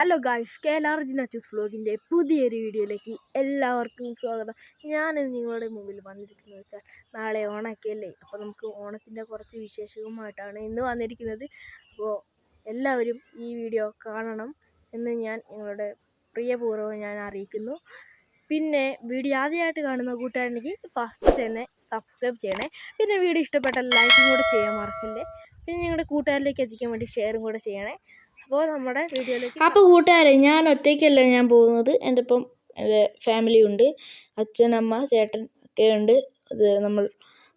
Hello guys K L R ജിനച്ചസ് വ്ലോഗിന്റെ പുതിയൊരു വീഡിയോയിലേക്ക് എല്ലാവർക്കും സ്വാഗതം. ഞാൻ നിങ്ങളുടെ മുമ്പിൽ വന്നിരിക്കുന്നത് വെച്ചാൽ നാളെ ഓണമൊക്കെയല്ലേ അപ്പോൾ നമുക്ക് ഓണത്തിന്റെ കുറച്ച് വിശേഷവുമായിട്ടാണ് ഇന്ന് വന്നിരിക്കുന്നത്. അപ്പോൾ എല്ലാവരും ഈ വീഡിയോ കാണണം എന്ന് ഞാൻ നിങ്ങളുടെ പ്രിയപൂർവം ഞാൻ അറിയിക്കുന്നു. പിന്നെ വീഡിയോ ആദ്യമായിട്ട് കാണുന്ന കൂട്ടുകാരനെങ്കിൽ ഫസ്റ്റ് തന്നെ സബ്സ്ക്രൈബ് ചെയ്യണേ. പിന്നെ വീഡിയോ ഇഷ്ടപ്പെട്ട ലൈക്കും കൂടെ ചെയ്യാൻ മറക്കല്ലേ? പിന്നെ നിങ്ങളുടെ കൂട്ടുകാരിലേക്ക് എത്തിക്കാൻ വേണ്ടി ഷെയറും കൂടെ ചെയ്യണേ. അപ്പോൾ നമ്മുടെ വീഡിയോയിലേക്ക് അപ്പോൾ കൂട്ടുകാരെ ഞാൻ ഒറ്റയ്ക്കല്ല ഞാൻ പോകുന്നത്? എന്റെ ഇപ്പം എന്റെ ഫാമിലി ഉണ്ട്. അച്ഛൻ അമ്മ ചേട്ടൻ ഒക്കെ ഉണ്ട്. അത് നമ്മൾ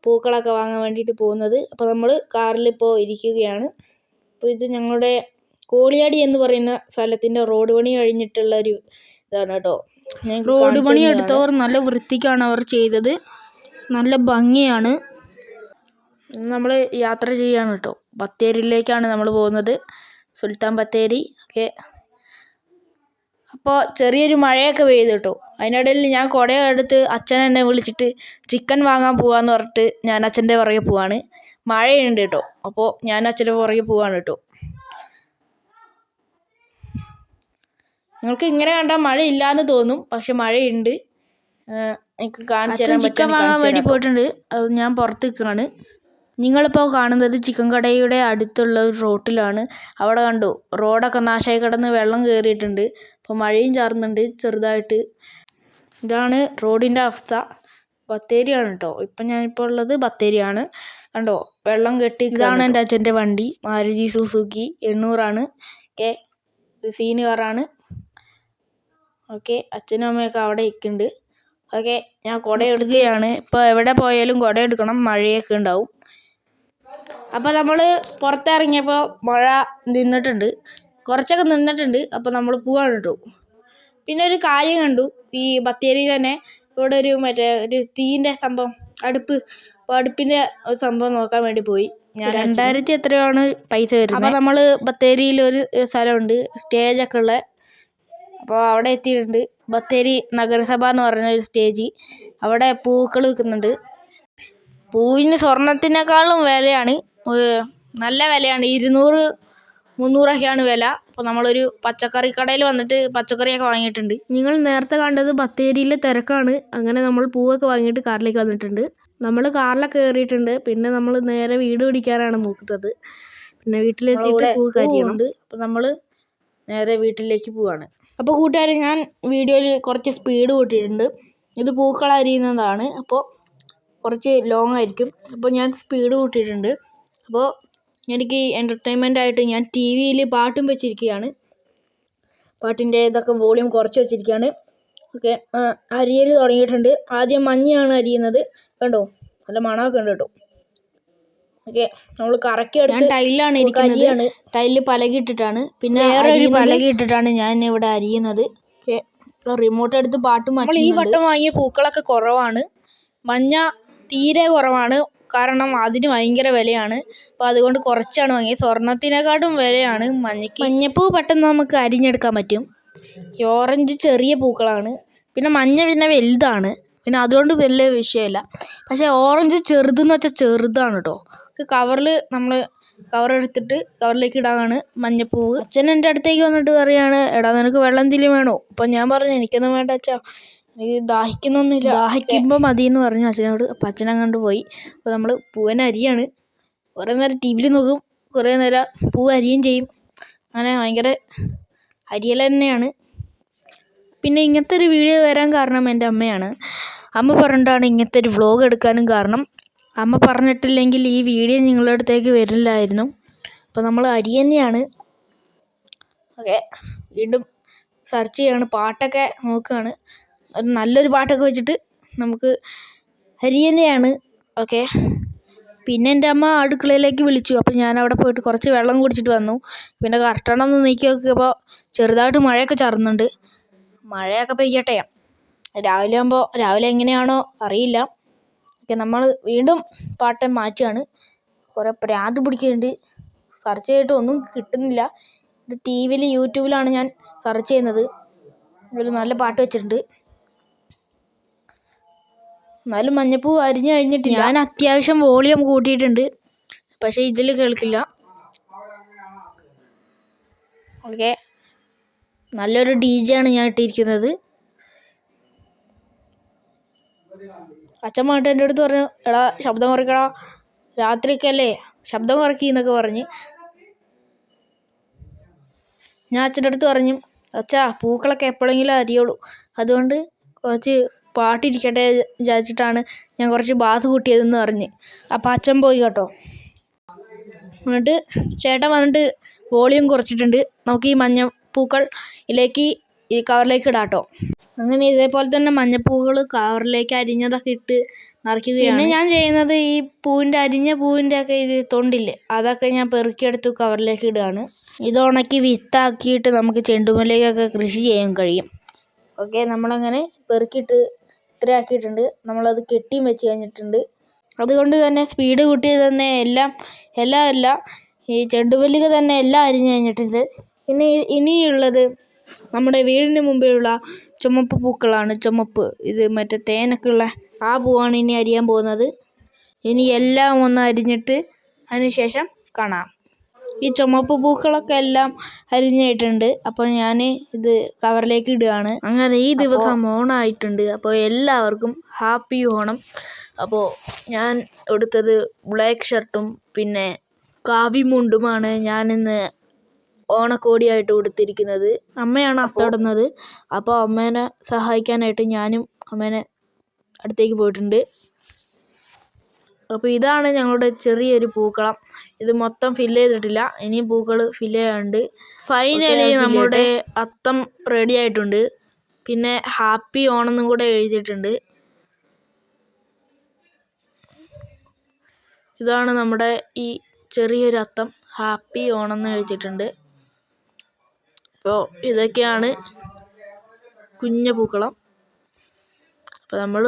പൂക്കളൊക്കെ വാങ്ങാൻ വേണ്ടിയിട്ട് പോകുന്നത്. അപ്പോൾ നമ്മൾ കാറിൽ ഇപ്പോൾ ഇരിക്കുകയാണ്. അപ്പോൾ ഇത് ഞങ്ങളുടെ കോളിയാടി എന്ന് പറയുന്ന സ്ഥലത്തിന്റെ റോഡ് പണി കഴിഞ്ഞിട്ടുള്ള ഒരു ഇതാണ് കേട്ടോ. റോഡ് പണി എടുത്തവർ നല്ല വൃത്തിക്കാണ് അവർ ചെയ്തത്. നല്ല ഭംഗിയാണ്. നമ്മൾ യാത്ര ചെയ്യാണ് കേട്ടോ. ബത്തേരിയിലേക്കാണ് നമ്മൾ പോകുന്നത്. സുൽത്താൻ ബത്തേരി ഒക്കെ. അപ്പോൾ ചെറിയൊരു മഴയൊക്കെ പെയ്തു കേട്ടോ അതിനിടയിൽ ഞാൻ കുടയെടുത്ത് അച്ഛൻ എന്നെ വിളിച്ചിട്ട് ചിക്കൻ വാങ്ങാൻ പോവാന്ന് പറഞ്ഞിട്ട് ഞാൻ അച്ഛന്റെ പുറകെ പോവാണ്. മഴയുണ്ട് കേട്ടോ. അപ്പോൾ ഞാൻ അച്ഛന്റെ പുറകെ പോവാണ് കേട്ടോ. നിങ്ങൾക്ക് ഇങ്ങനെ കണ്ടാൽ മഴ ഇല്ലാന്ന് തോന്നും. പക്ഷെ മഴയുണ്ട്. എനിക്ക് കാണിച്ചു ചിക്കൻ വാങ്ങാൻ വേണ്ടി പോയിട്ടുണ്ട്. അത് ഞാൻ പുറത്ത് നിൽക്കുകയാണ് നിങ്ങളിപ്പോൾ കാണുന്നത് ചിക്കൻ കടയുടെ അടുത്തുള്ള ഒരു റോട്ടിലാണ്. അവിടെ കണ്ടു റോഡൊക്കെ നാശമായി കിടന്ന് വെള്ളം കയറിയിട്ടുണ്ട്. അപ്പോൾ മഴയും ചാറുന്നുണ്ട് ചെറുതായിട്ട്. ഇതാണ് റോഡിന്റെ അവസ്ഥ. ബത്തേരിയാണ് കേട്ടോ. ഇപ്പം ഞാനിപ്പോൾ ഉള്ളത് ബത്തേരിയാണ്. കണ്ടോ വെള്ളം കെട്ടി ഇതാണ് എന്റെ അച്ഛന്റെ വണ്ടി. മാരുതി സുസുക്കി എണ്ണൂറാണ്. ഓക്കെ സീന് കാറാണ്. ഓക്കെ അച്ഛനും അമ്മയൊക്കെ അവിടെ ഇരിക്കുന്നുണ്ട്. ഓക്കെ ഞാൻ കുട എടുക്കുകയാണ് ഇപ്പോൾ എവിടെ പോയാലും കുട എടുക്കണം മഴയൊക്കെ ഉണ്ടാവും. അപ്പോൾ നമ്മൾ പുറത്തിറങ്ങിയപ്പോൾ മഴ നിന്നിട്ടുണ്ട്. കുറച്ചൊക്കെ നിന്നിട്ടുണ്ട്. അപ്പോൾ നമ്മൾ പോവാൻ കേട്ടോ പിന്നെ ഒരു കാര്യം കണ്ടു. ഈ ബത്തേരി തന്നെ ഇവിടെ ഒരു മറ്റേ ഒരു തീന്റെ സംഭവം അടുപ്പ് അപ്പോൾ അടുപ്പിന്റെ ഒരു സംഭവം നോക്കാൻ വേണ്ടി പോയി. ഞാൻ രണ്ടായിരത്തി എത്രയാണ് പൈസ വരുന്നത് അപ്പോൾ നമ്മൾ ബത്തേരിയിൽ ഒരു സ്ഥലമുണ്ട്. സ്റ്റേജൊക്കെ ഉള്ള അപ്പോൾ അവിടെ എത്തിയിട്ടുണ്ട്. ബത്തേരി നഗരസഭ എന്ന് പറഞ്ഞ ഒരു സ്റ്റേജ്. അവിടെ പൂക്കൾ വിൽക്കുന്നുണ്ട്. പൂവിന് സ്വർണത്തിനേക്കാളും വിലയാണ്. നല്ല വിലയാണ്. ഇരുന്നൂറ് മുന്നൂറൊക്കെയാണ് വില. അപ്പോൾ നമ്മളൊരു പച്ചക്കറി കടയിൽ വന്നിട്ട് പച്ചക്കറിയൊക്കെ വാങ്ങിയിട്ടുണ്ട്. നിങ്ങൾ നേരത്തെ കണ്ടത് ബത്തേരിയിലെ തിരക്കാണ്. അങ്ങനെ നമ്മൾ പൂവൊക്കെ വാങ്ങിയിട്ട് കാറിലേക്ക് വന്നിട്ടുണ്ട്. നമ്മൾ കാറിലൊക്കെ കയറിയിട്ടുണ്ട്. പിന്നെ നമ്മൾ നേരെ വീട് പിടിക്കാനാണ് നോക്കുന്നത്. പിന്നെ വീട്ടിലെത്തിയിട്ട് പൂ കാര്യമുണ്ട് അപ്പോൾ നമ്മൾ നേരെ വീട്ടിലേക്ക് പോവാണ്. അപ്പോൾ കൂട്ടുകാരെ ഞാൻ വീഡിയോയിൽ കുറച്ച് സ്പീഡ് കൂട്ടിയിട്ടുണ്ട്. ഇത് പൂക്കൾ അരിയുന്നതാണ്. അപ്പോൾ കുറച്ച് ലോങ് ആയിരിക്കും. അപ്പോൾ ഞാൻ സ്പീഡ് കൂട്ടിയിട്ടുണ്ട്. അപ്പോൾ എനിക്ക് എന്റർടൈൻമെന്റ് ആയിട്ട് ഞാൻ ടി വിയിൽ പാട്ടും വെച്ചിരിക്കുകയാണ് പാട്ടിന്റെ ഇതൊക്കെ വോളിയം കുറച്ച് വെച്ചിരിക്കുകയാണ് ഓക്കെ അരിയൽ തുടങ്ങിയിട്ടുണ്ട്. ആദ്യം മഞ്ഞയാണ് അരിയുന്നത്. കണ്ടോ? നല്ല മണമൊക്കെ ഉണ്ട് കേട്ടോ. ഓക്കെ നമ്മൾ കറക്കി എടുത്ത് ടൈലാണ് ഇരിക്കുന്നത്. ടൈലിൽ പലകിട്ടിട്ടാണ് പിന്നെ വേറെ ഒരു പലകിയിട്ടിട്ടാണ് ഞാൻ ഇവിടെ അരിയുന്നത്. ഓക്കെ റിമോട്ട് എടുത്ത് പാട്ട് മാറ്റി ഈ വട്ടം വാങ്ങിയ പൂക്കളൊക്കെ കുറവാണ്. മഞ്ഞ തീരെ കുറവാണ്. കാരണം അതിന് ഭയങ്കര വിലയാണ്. അപ്പോൾ അതുകൊണ്ട് കുറച്ചാണ് വാങ്ങിയത്. സ്വർണത്തിനെക്കാട്ടും വിലയാണ് മഞ്ഞയ്ക്ക് മഞ്ഞപ്പൂ പെട്ടെന്ന് നമുക്ക് അരിഞ്ഞെടുക്കാൻ പറ്റും. ഈ ഓറഞ്ച് ചെറിയ പൂക്കളാണ്. പിന്നെ മഞ്ഞ പിന്നെ വലുതാണ്. പിന്നെ അതുകൊണ്ട് വലിയ വിഷയമില്ല. പക്ഷേ ഓറഞ്ച് ചെറുതെന്ന് വെച്ചാൽ ചെറുതാണ് കേട്ടോ കവറിൽ നമ്മൾ കവർ എടുത്തിട്ട് കവറിലേക്ക് ഇടാനാണ് മഞ്ഞപ്പൂവ്. അച്ഛൻ എന്റെ അടുത്തേക്ക് വന്നിട്ട് പറയാണ് എടാ നിനക്ക് വെള്ളം എന്തെങ്കിലും വേണോ? അപ്പം ഞാൻ പറഞ്ഞു എനിക്കൊന്നും വേണ്ട അച്ഛാ. എനിക്ക് ദാഹിക്കുന്നൊന്നുമില്ല. ദാഹിക്കുമ്പോൾ മതി എന്ന് പറഞ്ഞു. അച്ഛനോട് അപ്പം അച്ഛൻ അങ്ങോട്ട് പോയി. അപ്പോൾ നമ്മൾ പൂവൻ അരിയാണ്. കുറേ നേരം ടി വിയിൽ നോക്കും. കുറേ നേരം പൂവ് അരിയും ചെയ്യും. അങ്ങനെ ഭയങ്കര അരിയൽ തന്നെയാണ്. പിന്നെ ഇങ്ങനത്തെ ഒരു വീഡിയോ വരാൻ കാരണം എന്റെ അമ്മയാണ്. അമ്മ പറഞ്ഞിട്ടാണ് ഇങ്ങനത്തെ ഒരു വ്ളോഗ് എടുക്കാനും കാരണം. അമ്മ പറഞ്ഞിട്ടില്ലെങ്കിൽ ഈ വീഡിയോ നിങ്ങളുടെ അടുത്തേക്ക് വരില്ലായിരുന്നു. അപ്പോൾ നമ്മൾ അരി തന്നെയാണ്. ഓക്കെ. വീണ്ടും സെർച്ച് ചെയ്യാണ്. പാട്ടൊക്കെ നോക്കുകയാണ്. ഒരു നല്ലൊരു പാട്ടൊക്കെ വെച്ചിട്ട് നമുക്ക് ഹരിയനെയാണ്. ഓക്കെ. പിന്നെ എന്റെ അമ്മ അടുക്കളയിലേക്ക് വിളിച്ചു. അപ്പോൾ ഞാൻ അവിടെ പോയിട്ട് കുറച്ച് വെള്ളം കുടിച്ചിട്ട് വന്നു. പിന്നെ ഒന്ന് നീക്കി നോക്കിയപ്പോൾ ചെറുതായിട്ട് മഴയൊക്കെ ചാറുന്നുണ്ട്. മഴയൊക്കെ പെയ്യട്ടെ. രാവിലെ ആകുമ്പോൾ രാവിലെ എങ്ങനെയാണോ അറിയില്ല. ഓക്കെ നമ്മൾ വീണ്ടും പാട്ട് മാറ്റുകയാണ്. കുറേ പ്രാന്ത് പിടിക്കുന്നുണ്ട്. സെർച്ച് ചെയ്തിട്ട് ഒന്നും കിട്ടുന്നില്ല. ഇത് ടി വിയിൽ യൂട്യൂബിലാണ് ഞാൻ സെർച്ച് ചെയ്യുന്നത്. ഒരു നല്ല പാട്ട് വെച്ചിട്ടുണ്ട്. എന്നാലും മഞ്ഞപ്പൂ അരിഞ്ഞു കഴിഞ്ഞിട്ടില്ല. ഞാൻ അത്യാവശ്യം വോളിയം കൂട്ടിയിട്ടുണ്ട്. പക്ഷെ ഇതിൽ കേൾക്കില്ല. ഓക്കെ. നല്ലൊരു ഡി ജെ ആണ് ഞാൻ ഇട്ടിരിക്കുന്നത്. അച്ഛൻ മാട്ട് എന്റെ അടുത്ത് പറഞ്ഞു എടാ ശബ്ദം കുറയ്ക്കടാ. രാത്രിയൊക്കെ അല്ലേ ശബ്ദം കുറയ്ക്കി എന്നൊക്കെ പറഞ്ഞ്. ഞാൻ അച്ഛന്റെ അടുത്ത് പറഞ്ഞു അച്ഛാ പൂക്കളൊക്കെ എപ്പോഴെങ്കിലും അരിയുള്ളൂ അതുകൊണ്ട് കുറച്ച് പാട്ടിരിക്കട്ടെ വിചാരിച്ചിട്ടാണ് ഞാൻ കുറച്ച് ബാസ് കൂട്ടിയതെന്ന് പറഞ്ഞ്. അപ്പം അച്ഛൻ പോയി കേട്ടോ. എന്നിട്ട് ചേട്ടൻ വന്നിട്ട് വോളിയം കുറച്ചിട്ടുണ്ട്. നമുക്ക് ഈ മഞ്ഞപ്പൂക്കൾ ഇതിലേക്ക് ഈ കവറിലേക്ക് ഇടാട്ടോ. അങ്ങനെ ഇതേപോലെ തന്നെ മഞ്ഞപ്പൂക്കൾ കവറിലേക്ക് അരിഞ്ഞതൊക്കെ ഇട്ട് നിറയ്ക്കുകയാണ്. പിന്നെ ഞാൻ ചെയ്യുന്നത് ഈ പൂവിന്റെ അരിഞ്ഞ പൂവിന്റെ ഒക്കെ ഇത് തൊണ്ടില്ലേ അതൊക്കെ ഞാൻ പെറുക്കിയെടുത്ത് കവറിലേക്ക് ഇടുകയാണ്. ഇത് ഉണക്കി വിത്താക്കിയിട്ട് നമുക്ക് ചെണ്ടുമല്ലികൊക്കെ കൃഷി ചെയ്യാൻ കഴിയും. ഓക്കെ നമ്മളങ്ങനെ പെറുക്കിയിട്ട് ഇത്ര ആക്കിയിട്ടുണ്ട് നമ്മളത് കെട്ടിയും വെച്ച് കഴിഞ്ഞിട്ടുണ്ട്. അതുകൊണ്ട് തന്നെ സ്പീഡ് കൂട്ടി തന്നെ എല്ലാം എല്ലാം അല്ല ഈ ചെണ്ടുമല്ലിക തന്നെ എല്ലാം അരിഞ്ഞു കഴിഞ്ഞിട്ടുണ്ട്. പിന്നെ ഇനിയുള്ളത് നമ്മുടെ വീടിന് മുമ്പിലുള്ള ചുമപ്പ് പൂക്കളാണ്. ചുമപ്പ് ഇത് മറ്റേ തേനൊക്കെ ഉള്ള ആ പൂവാണ് ഇനി അരിയാൻ പോകുന്നത്. ഇനി എല്ലാം ഒന്ന് അരിഞ്ഞിട്ട് അതിന് ശേഷം കാണാം. ഈ ചുമപ്പ് പൂക്കളൊക്കെ എല്ലാം അരിഞ്ഞിട്ടുണ്ട് അപ്പോൾ ഞാൻ ഇത് കവറിലേക്ക് ഇടുകയാണ്. അങ്ങനെ ഈ ദിവസം ഓണായിട്ടുണ്ട്. അപ്പോൾ എല്ലാവർക്കും ഹാപ്പി ഓണം. അപ്പോൾ ഞാൻ എടുത്തത് ബ്ലാക്ക് ഷർട്ടും പിന്നെ കാവി മുണ്ടുമാണ് ഞാനിന്ന് ഓണക്കോടിയായിട്ട് കൊടുത്തിരിക്കുന്നത് അമ്മയാണ് അത്തോടുന്നത്. അപ്പോൾ അമ്മേനെ സഹായിക്കാനായിട്ട് ഞാനും അമ്മേനെ അടുത്തേക്ക് പോയിട്ടുണ്ട്. അപ്പോൾ ഇതാണ് ഞങ്ങളുടെ ചെറിയൊരു പൂക്കളം. ഇത് മൊത്തം ഫില്ല് ചെയ്തിട്ടില്ല. ഇനിയും പൂക്കൾ ഫില്ല് ചെയ്യാനുണ്ട്. ഫൈനലി നമ്മുടെ അത്തം റെഡി ആയിട്ടുണ്ട്. പിന്നെ ഹാപ്പി ഓണെന്നും കൂടെ എഴുതിയിട്ടുണ്ട്. ഇതാണ് നമ്മുടെ ഈ ചെറിയൊരു അത്തം. ഹാപ്പി ഓണെന്ന് എഴുതിയിട്ടുണ്ട്. അപ്പോൾ ഇതൊക്കെയാണ് കുഞ്ഞ പൂക്കളം. അപ്പോൾ നമ്മൾ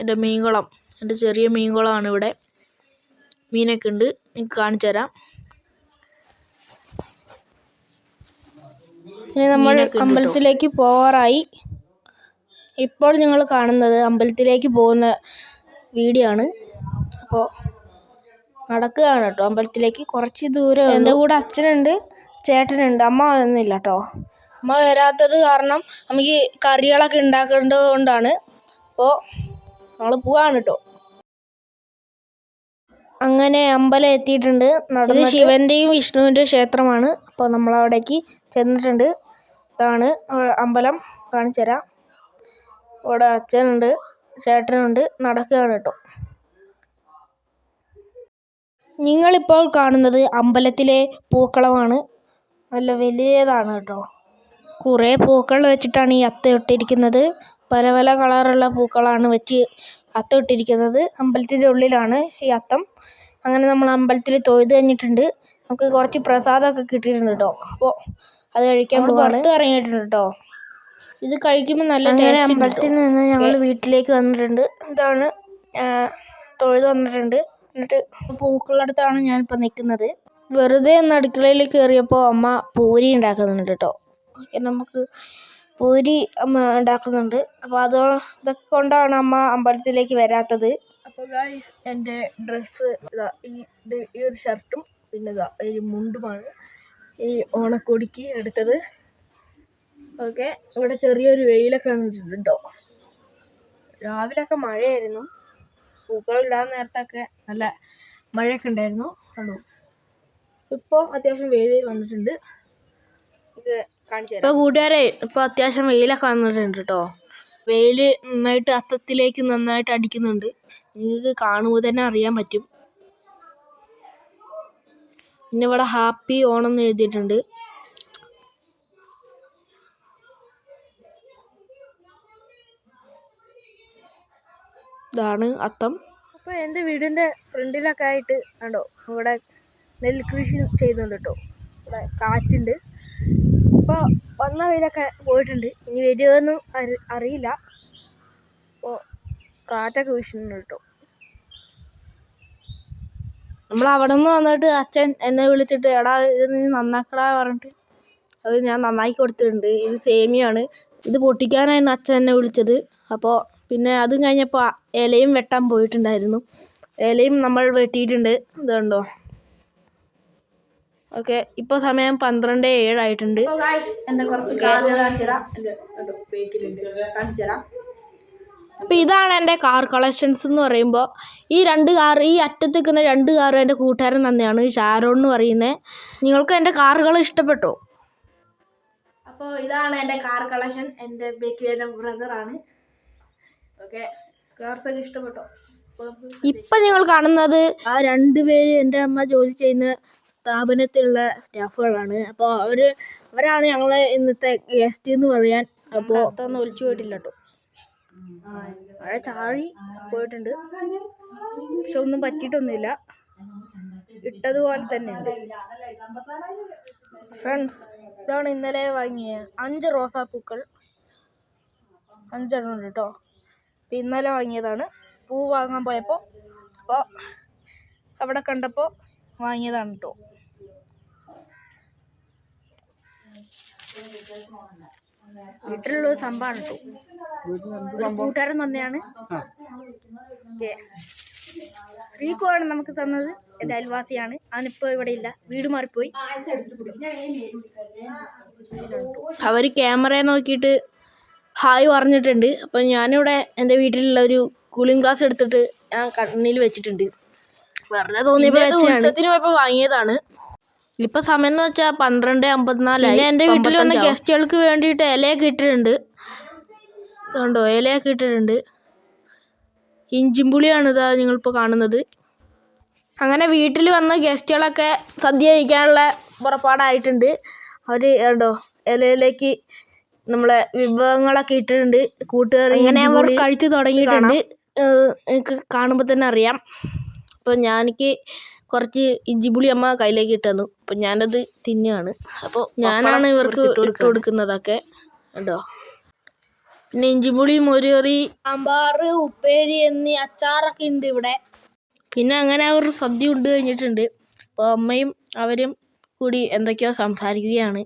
എന്റെ മീൻകുളം എന്റെ ചെറിയ മീൻകുളമാണ് ഇവിടെ. മീനൊക്കെ ഉണ്ട്. എനിക്ക് കാണിച്ചു തരാം. ഇനി നമ്മൾ. അമ്പലത്തിലേക്ക് പോവാറായി ഇപ്പോൾ നിങ്ങൾ കാണുന്നത് അമ്പലത്തിലേക്ക് പോകുന്ന വീഡിയോ ആണ്. അപ്പോൾ നടക്കുകയാണ് കേട്ടോ അമ്പലത്തിലേക്ക്. കുറച്ച് ദൂരം എന്റെ കൂടെ അച്ഛനുണ്ട് ചേട്ടനുണ്ട്. അമ്മ വരുന്നില്ല കേട്ടോ. അമ്മ വരാത്തത് കാരണം നമുക്ക് കറികളൊക്കെ ഉണ്ടാക്കേണ്ടത് കൊണ്ടാണ് അപ്പോൾ നമ്മൾ പോവാണ് കേട്ടോ. അങ്ങനെ അമ്പലം എത്തിയിട്ടുണ്ട്. ഇത് ശിവന്റെയും വിഷ്ണുവിന്റെ ക്ഷേത്രമാണ്. അപ്പോൾ നമ്മൾ അവിടേക്ക് ചെന്നിട്ടുണ്ട്. ഇതാണ് അമ്പലം കാണിച്ചു തരാം. ഇവിടെ അച്ഛനുണ്ട് ചേട്ടനുണ്ട് നടക്കുകയാണ് കേട്ടോ. നിങ്ങളിപ്പോൾ കാണുന്നത് അമ്പലത്തിലെ പൂക്കളമാണ് നല്ല വലിയതാണ് കേട്ടോ. കുറേ പൂക്കൾ വെച്ചിട്ടാണ് ഈ അത്ത ഇട്ടിരിക്കുന്നത്. പല പല കളറുള്ള പൂക്കളാണ് വെച്ച് അത്തം ഇട്ടിരിക്കുന്നത് അമ്പലത്തിന്റെ ഉള്ളിലാണ് ഈ അത്തം. അങ്ങനെ നമ്മൾ അമ്പലത്തിൽ തൊഴുത് കഴിഞ്ഞിട്ടുണ്ട്. നമുക്ക് കുറച്ച് പ്രസാദമൊക്കെ കിട്ടിയിട്ടുണ്ട് കേട്ടോ. അപ്പോൾ അത് കഴിക്കാൻ പുറത്ത് ഇറങ്ങിയിട്ടുണ്ട് കേട്ടോ. ഇത് കഴിക്കുമ്പോൾ നല്ല ടേസ്റ്റ് അമ്പലത്തിൽ നിന്ന് ഞങ്ങൾ വീട്ടിലേക്ക് വന്നിട്ടുണ്ട്. ഇതാണ് തൊഴുത് വന്നിട്ടുണ്ട്. എന്നിട്ട് പൂക്കളുടെ അടുത്താണ് ഞാനിപ്പോൾ നിൽക്കുന്നത്. വെറുതെ ഒന്ന് അടുക്കളയിൽ കയറിയപ്പോൾ അമ്മ പൂരി ഉണ്ടാക്കുന്നുണ്ട് കേട്ടോ. ഓക്കെ നമുക്ക് പൂരി ഉണ്ടാക്കുന്നുണ്ട്. അപ്പോൾ അത് ഇതൊക്കെ കൊണ്ടാണ് അമ്മ അമ്പലത്തിലേക്ക് വരാത്തത്. അപ്പോൾ ഗായ്സ് എന്റെ ഡ്രസ്സ് ഇതാ ഈ ഈ ഒരു ഷർട്ടും പിന്നെ ഇതാ ഈ മുണ്ടുമാണ് ഈ ഓണക്കോടിക്ക് എടുത്തത്. ഓക്കെ ഇവിടെ ചെറിയൊരു വെയിലൊക്കെ വന്നിട്ടുണ്ട്? കേട്ടോ രാവിലെയൊക്കെ മഴയായിരുന്നു. പൂക്കളിടാൻ നേരത്തൊക്കെ നല്ല മഴയൊക്കെ ഉണ്ടായിരുന്നു. ഇപ്പോൾ അത്യാവശ്യം വെയിൽ വന്നിട്ടുണ്ട്. ഇത് ഇപ്പോൾ കൂട്ടുകാരെ ഇപ്പോൾ അത്യാവശ്യം വെയിലൊക്കെ വന്നിട്ടുണ്ട് കേട്ടോ വെയിൽ നന്നായിട്ട് അത്തത്തിലേക്ക് നന്നായിട്ട് അടിക്കുന്നുണ്ട്. നിങ്ങൾക്ക് കാണുമ്പോൾ തന്നെ അറിയാൻ പറ്റും. പിന്നെ ഇവിടെ ഹാപ്പി ഓണം എന്ന് എഴുതിയിട്ടുണ്ട്. ഇതാണ് അത്തം. അപ്പോൾ എന്റെ വീടിന്റെ ഫ്രണ്ടിലൊക്കെ ആയിട്ട് കണ്ടോ ഇവിടെ നെൽകൃഷി ചെയ്യുന്നുണ്ട് കേട്ടോ ഇവിടെ കാറ്റുണ്ട്. ഇപ്പോൾ വന്ന വെയിലൊക്കെ പോയിട്ടുണ്ട്. ഇനി വരുമെന്ന് അറി- അറിയില്ല. അപ്പോൾ കാറ്റൊക്കെ വീശുന്നുണ്ട് കേട്ടോ. നമ്മൾ അവിടെ നിന്ന് വന്നിട്ട് അച്ഛൻ എന്നെ വിളിച്ചിട്ട് എടാ ഇത് നീ നന്നാക്കടാ പറഞ്ഞിട്ട് അത് ഞാൻ നന്നാക്കി കൊടുത്തിട്ടുണ്ട്. ഇത് സേമിയാണ്. ഇത് പൊട്ടിക്കാനായിരുന്നു അച്ഛൻ എന്നെ വിളിച്ചത്. അപ്പോൾ പിന്നെ അതും കഴിഞ്ഞപ്പോൾ ഇലയും വെട്ടാൻ പോയിട്ടുണ്ടായിരുന്നു. ഇലയും നമ്മൾ വെട്ടിയിട്ടുണ്ട്. ഇത് കണ്ടോ ഓക്കെ ഇപ്പോൾ സമയം പന്ത്രണ്ട് ഏഴായിട്ടുണ്ട്. എന്റെ കുറച്ച് അപ്പോൾ ഇതാണ് എന്റെ കാർ കളക്ഷൻസ് എന്ന് പറയുമ്പോൾ ഈ രണ്ട് കാർ ഈ അറ്റത്ത് നിൽക്കുന്ന രണ്ട് കാർ എന്റെ കൂട്ടുകാരൻ തന്നെയാണ് ഷാരോൺ എന്ന് പറയുന്നത് നിങ്ങൾക്ക് എന്റെ കാറുകൾ ഇഷ്ടപ്പെട്ടോ? അപ്പോൾ ഇതാണ് എന്റെ കാർ കളക്ഷൻ എന്റെ ബേക്കിൽ എന്റെ ബ്രദറാണ് ഓക്കെ കാർസൊക്കെ ഇഷ്ടപ്പെട്ടോ? ഇപ്പം നിങ്ങൾ കാണുന്നത് ആ രണ്ടുപേര് എന്റെ അമ്മ ജോലി ചെയ്യുന്ന സ്ഥാപനത്തിലുള്ള സ്റ്റാഫുകളാണ്. അപ്പോൾ അവർ അവരാണ് ഞങ്ങളെ ഇന്നത്തെ ഗസ്റ്റ് എന്ന് പറയാൻ. അപ്പോൾ ഒലിച്ചു പോയിട്ടില്ല കേട്ടോ. ചാറി പോയിട്ടുണ്ട്. പക്ഷെ ഒന്നും പറ്റിയിട്ടൊന്നുമില്ല. ഇട്ടതുപോലെ തന്നെ ഉണ്ട് ഫ്രണ്ട്സ് ഇതാണ് ഇന്നലെ വാങ്ങിയ അഞ്ച് റോസാപ്പൂക്കൾ. അഞ്ചെണ്ണം ഉണ്ട് കേട്ടോ. ഇന്നലെ വാങ്ങിയതാണ്. പൂ വാങ്ങാൻ പോയപ്പോൾ അപ്പോൾ അവിടെ കണ്ടപ്പോൾ വാങ്ങിയതാണ് കേട്ടോ വീട്ടിലുള്ള സംഭവമാണ് കേട്ടോ കൂട്ടുകാരൻ തന്നെയാണ് ഓക്കേ. റീക്കു ആണ് നമുക്ക് തന്നത്. എന്റെ അയൽവാസിയാണ്. അവനിപ്പോൾ ഇവിടെ ഇല്ല. വീട് മാറിപ്പോയി. അവർ ക്യാമറ നോക്കിയിട്ട് ഹായ് പറഞ്ഞിട്ടുണ്ട്. അപ്പം ഞാനിവിടെ എന്റെ വീട്ടിലുള്ള ഒരു കൂളിംഗ് ഗ്ലാസ് എടുത്തിട്ട് ഞാൻ കണ്ണിൽ വെച്ചിട്ടുണ്ട്. വെറുതെ തോന്നിയപ്പോഴത്തിന് പോയപ്പോൾ വാങ്ങിയതാണ്. ഇപ്പൊ സമയം എന്ന് വെച്ചാൽ പന്ത്രണ്ട് അമ്പത്തിനാലായി എന്റെ വീട്ടിൽ വന്ന ഗസ്റ്റുകൾക്ക് വേണ്ടിയിട്ട് ഇലയൊക്കെ ഇട്ടിട്ടുണ്ട്. ണ്ടോ ഇലയൊക്കെ ഇട്ടിട്ടുണ്ട്. ഇഞ്ചിമ്പുളിയാണ് ഇതാ നിങ്ങളിപ്പോൾ കാണുന്നത്. അങ്ങനെ വീട്ടിൽ വന്ന ഗസ്റ്റുകളൊക്കെ സദ്യ കഴിക്കാനുള്ള പുറപ്പാടായിട്ടുണ്ട്. അവർ കണ്ടോ ഇലയിലേക്ക് നമ്മളെ വിഭവങ്ങളൊക്കെ ഇട്ടിട്ടുണ്ട്. കൂട്ടുകാർ ഇങ്ങനെ അവർ കഴിച്ചു തുടങ്ങിയിട്ടുണ്ട്. കാണുമ്പോൾ തന്നെ അറിയാം. അപ്പോൾ ഞാനെനിക്ക് കുറച്ച് ഇഞ്ചിപ്പുളി അമ്മ കയ്യിലേക്ക് ഇട്ട് തന്നു അപ്പോൾ ഞാനത് തിന്നുകയാണ് അപ്പോൾ ഞാനാണ് ഇവർക്ക് ഇട്ട് കൊടുക്കുന്നതൊക്കെ. കേട്ടോ പിന്നെ ഇഞ്ചിപ്പുളി മോരുകറി സാമ്പാർ ഉപ്പേരി എന്നീ അച്ചാറൊക്കെ ഉണ്ട് ഇവിടെ. പിന്നെ അങ്ങനെ അവർ സദ്യ ഉണ്ട് കഴിഞ്ഞിട്ടുണ്ട്. അപ്പോൾ അമ്മയും അവരും കൂടി എന്തൊക്കെയോ സംസാരിക്കുകയാണ്.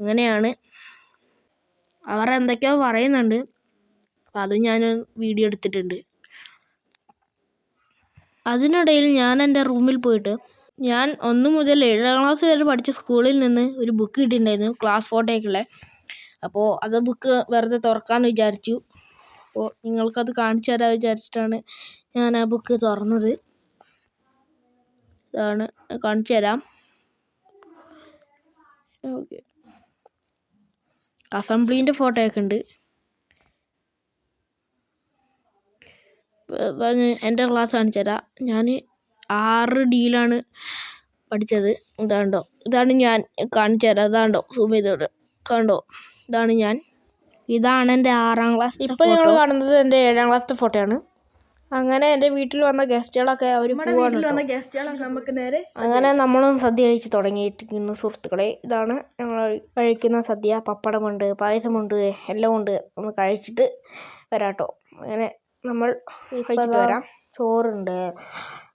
അങ്ങനെയാണ്. അവർ എന്തൊക്കെയോ പറയുന്നുണ്ട്. അപ്പോൾ അതും ഞാൻ വീഡിയോ എടുത്തിട്ടുണ്ട്. അതിനിടയിൽ ഞാൻ എന്റെ റൂമിൽ പോയിട്ട് ഞാൻ ഒന്ന് മുതൽ ഏഴാം ക്ലാസ് വരെ പഠിച്ച സ്കൂളിൽ നിന്ന് ഒരു ബുക്ക് കിട്ടിയിട്ടുണ്ടായിരുന്നു ക്ലാസ് ഫോട്ടോയ്ക്കുള്ള അപ്പോൾ അത് ബുക്ക് വെറുതെ തുറക്കാമെന്ന് വിചാരിച്ചു. അപ്പോൾ നിങ്ങൾക്കത് കാണിച്ചു തരാൻ വിചാരിച്ചിട്ടാണ് ഞാൻ ആ ബുക്ക് തുറന്നത്. ഇതാണ് കാണിച്ചു തരാം. ഓക്കെ. അസംബ്ലീന്റെ ഫോട്ടോയൊക്കെ ഉണ്ട്. എന്റെ ക്ലാസ് കാണിച്ചു തരാം ഞാൻ ആറ് ഡിയിലാണ് പഠിച്ചത്. ഇതാണ്ടോ. ഇതാണ് ഞാൻ കാണിച്ചു തരാം ഇതാണ്ടോ. സൂം ചെയ്തോട് കണ്ടോ. ഇതാണ് ഞാൻ. ഇതാണ് എന്റെ ആറാം ക്ലാസ് ഇപ്പോൾ ഞങ്ങൾ കാണുന്നത് എന്റെ ഏഴാം ക്ലാസ്സിലെ ആണ്. അങ്ങനെ എന്റെ വീട്ടിൽ വന്ന ഗസ്റ്റുകളൊക്കെ അവർ വീട്ടിൽ വന്ന ഗസ്റ്റുകളൊക്കെ നമുക്ക് നേരെ അങ്ങനെ നമ്മളും സദ്യ കഴിച്ച് തുടങ്ങിയിട്ടിരിക്കുന്ന സുഹൃത്തുക്കളെ. ഇതാണ് ഞങ്ങൾ കഴിക്കുന്ന സദ്യ. പപ്പടമുണ്ട് പായസമുണ്ട് എല്ലാം ഉണ്ട്. ഒന്ന് കഴിച്ചിട്ട് വരാട്ടോ. അങ്ങനെ നമ്മൾ കഴിച്ചിട്ട് വരാം. ചോറുണ്ട്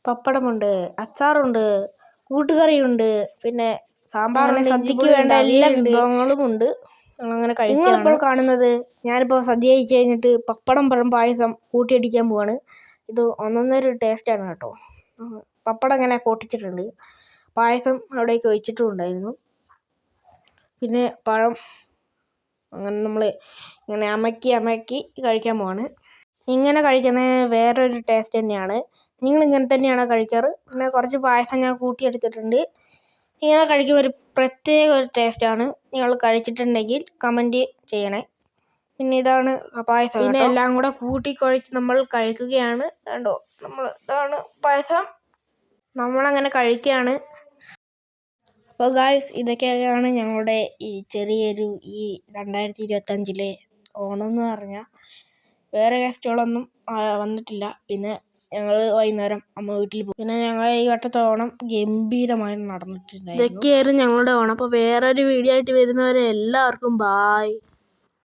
പപ്പടമുണ്ട് അച്ചാറുണ്ട് കൂട്ടുകറിയുണ്ട് പിന്നെ സാമ്പാറിന് സദ്യക്ക് വേണ്ട എല്ലാ വിഭവങ്ങളും ഉണ്ട് അങ്ങനെ കഴിക്കുകയാണ്. ഇപ്പോൾ കാണുന്നത് ഞാനിപ്പോൾ സദ്യ കഴിച്ച് കഴിഞ്ഞിട്ട് പപ്പടം പഴം പായസം കൂട്ടിയടിക്കാൻ പോവാണ്. ഇത് ഒന്നൊന്നൊരു ടേസ്റ്റാണ് കേട്ടോ. പപ്പടം ഇങ്ങനെ പൊട്ടിച്ചിട്ടുണ്ട്. പായസം അവിടേക്ക് ഒഴിച്ചിട്ടും ഉണ്ടായിരുന്നു. പിന്നെ പഴം അങ്ങനെ നമ്മൾ ഇങ്ങനെ അമക്കി അമക്കി കഴിക്കാൻ പോവാണ്. ഇങ്ങനെ കഴിക്കുന്നത് വേറൊരു ടേസ്റ്റ് തന്നെയാണ്. നിങ്ങൾ ഇങ്ങനെ തന്നെയാണോ കഴിക്കാറ്? പിന്നെ കുറച്ച് പായസം ഞാൻ കൂട്ടിയെടുത്തിട്ടുണ്ട്. ഇങ്ങനെ കഴിക്കുമ്പോൾ ഒരു പ്രത്യേക ഒരു ടേസ്റ്റാണ് നിങ്ങൾ കഴിച്ചിട്ടുണ്ടെങ്കിൽ കമന്റ് ചെയ്യണേ. പിന്നെ ഇതാണ് പായസം പിന്നെ എല്ലാം കൂടെ കൂട്ടി കുഴച്ച് നമ്മൾ കഴിക്കുകയാണ്. കണ്ടോ? നമ്മൾ ഇതാണ് പായസം. നമ്മളങ്ങനെ കഴിക്കുകയാണ്. അപ്പോൾ ഗായ്സ് ഇതൊക്കെയാണ് ഞങ്ങളുടെ ഈ ചെറിയൊരു ഈ രണ്ടായിരത്തി ഇരുപത്തഞ്ചിലെ ഓണം എന്ന് പറഞ്ഞാൽ വേറെ ഗസ്റ്റുകളൊന്നും വന്നിട്ടില്ല. പിന്നെ ഞങ്ങൾ വൈകുന്നേരം അമ്മ വീട്ടിൽ പോകും പിന്നെ ഞങ്ങൾ ഈ വട്ടത്തെ ഓണം ഗംഭീരമായി നടന്നിട്ടുണ്ടായിരുന്നു. ഇതൊക്കെയായിരുന്നു ഞങ്ങളുടെ ഓണം. അപ്പോൾ വേറൊരു വീഡിയോ ആയിട്ട് വരുന്നവരെ എല്ലാവർക്കും ബായ്